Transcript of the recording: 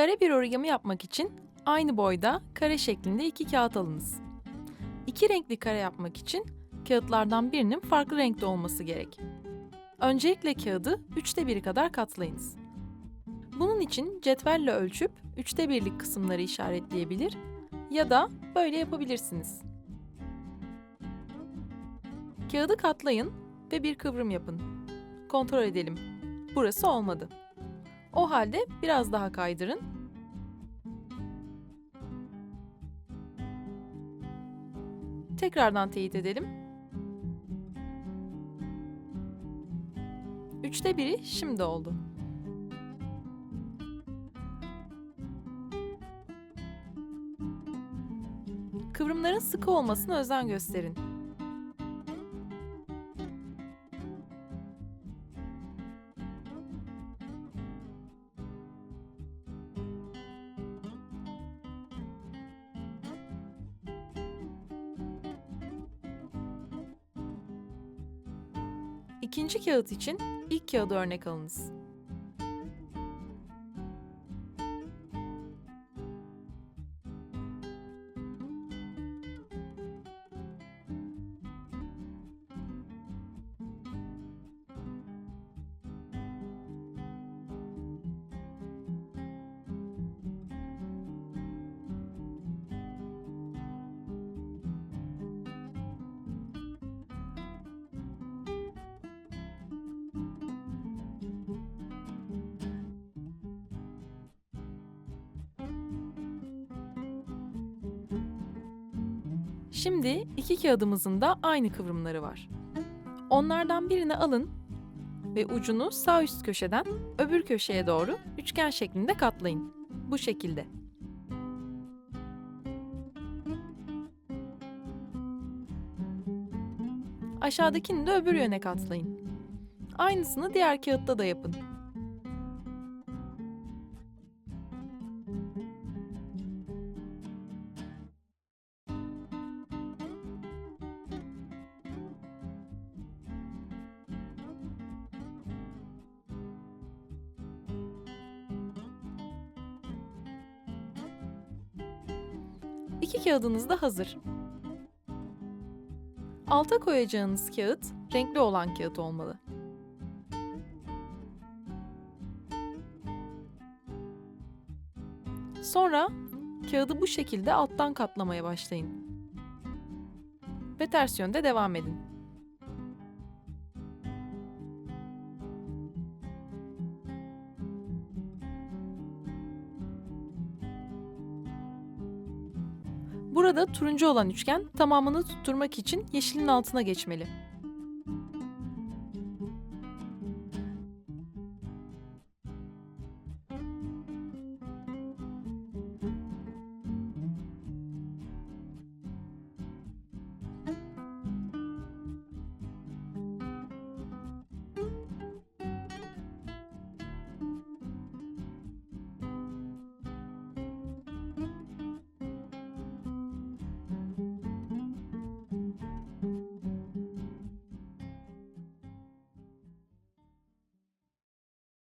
Kare bir origami yapmak için aynı boyda kare şeklinde iki kağıt alınız. İki renkli kare yapmak için kağıtlardan birinin farklı renkte olması gerek. Öncelikle kağıdı üçte biri kadar katlayınız. Bunun için cetvelle ölçüp üçte birlik kısımları işaretleyebilir ya da böyle yapabilirsiniz. Kağıdı katlayın ve bir kıvrım yapın. Kontrol edelim. Burası olmadı. O halde biraz daha kaydırın. Tekrardan teyit edelim. Üçte biri şimdi oldu. Kıvrımların sıkı olmasına özen gösterin. İkinci kağıt için ilk kağıdı örnek alınız. Şimdi iki kağıdımızın da aynı kıvrımları var. Onlardan birini alın ve ucunu sağ üst köşeden öbür köşeye doğru üçgen şeklinde katlayın. Bu şekilde. Aşağıdakini de öbür yöne katlayın. Aynısını diğer kağıtta da yapın. İki kağıdınız da hazır. Alta koyacağınız kağıt renkli olan kağıt olmalı. Sonra kağıdı bu şekilde alttan katlamaya başlayın. Ve ters yönde devam edin. Burada turuncu olan üçgen tamamını tutturmak için yeşilin altına geçmeli.